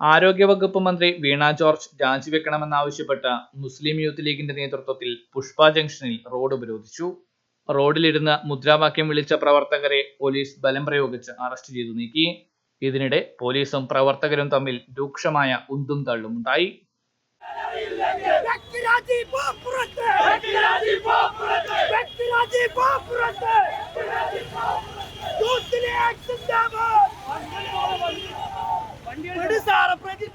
ആരോഗ്യവകുപ്പ് മന്ത്രി വീണ ജോർജ് രാജിവെക്കണമെന്നാവശ്യപ്പെട്ട് മുസ്ലിം യൂത്ത് ലീഗിന്റെ നേതൃത്വത്തിൽ പുഷ്പ ജംഗ്ഷനിൽ റോഡ് ഉപരോധിച്ചു. റോഡിലിരുന്ന് മുദ്രാവാക്യം വിളിച്ച പ്രവർത്തകരെ പോലീസ് ബലം പ്രയോഗിച്ച് അറസ്റ്റ് ചെയ്തു നീക്കി. ഇതിനിടെ പോലീസും പ്രവർത്തകരും തമ്മിൽ രൂക്ഷമായ ഉന്തും തള്ളും ഉണ്ടായി. വ്യക്തിരാജി പുറത്ത്. വ്യക്തിരാജി പുറത്ത്. യൂത്തിലെ ആക്ഷൻ கொடிசார பிரதி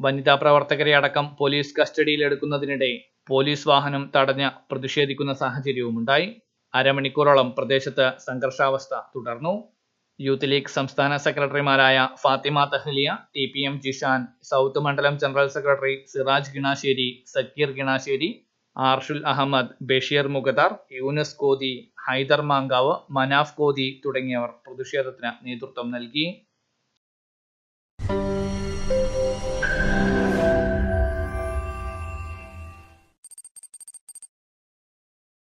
വനിതാ പ്രവർത്തകരെ അടക്കം പോലീസ് കസ്റ്റഡിയിലെടുക്കുന്നതിനിടെ പോലീസ് വാഹനം തടഞ്ഞ പ്രതിഷേധിക്കുന്ന സാഹചര്യവുമുണ്ടായി. അരമണിക്കൂറോളം പ്രദേശത്ത് സംഘർഷാവസ്ഥ തുടർന്നു. യൂത്ത് ലീഗ് സംസ്ഥാന സെക്രട്ടറിമാരായ Fathima Thahliya T P M Jishan south മണ്ഡലം ജനറൽ സെക്രട്ടറി സിറാജ് ഗിണാശ്ശേരി സക്കീർ ഗിണാശ്ശേരി ആർഷുൽ അഹമ്മദ് ബഷീർ മുഗദാർ യൂനസ് കോതി ഹൈദർ മാങ്കാവ് മനാഫ് കോതി തുടങ്ങിയവർ പ്രതിഷേധത്തിന് നേതൃത്വം നൽകി.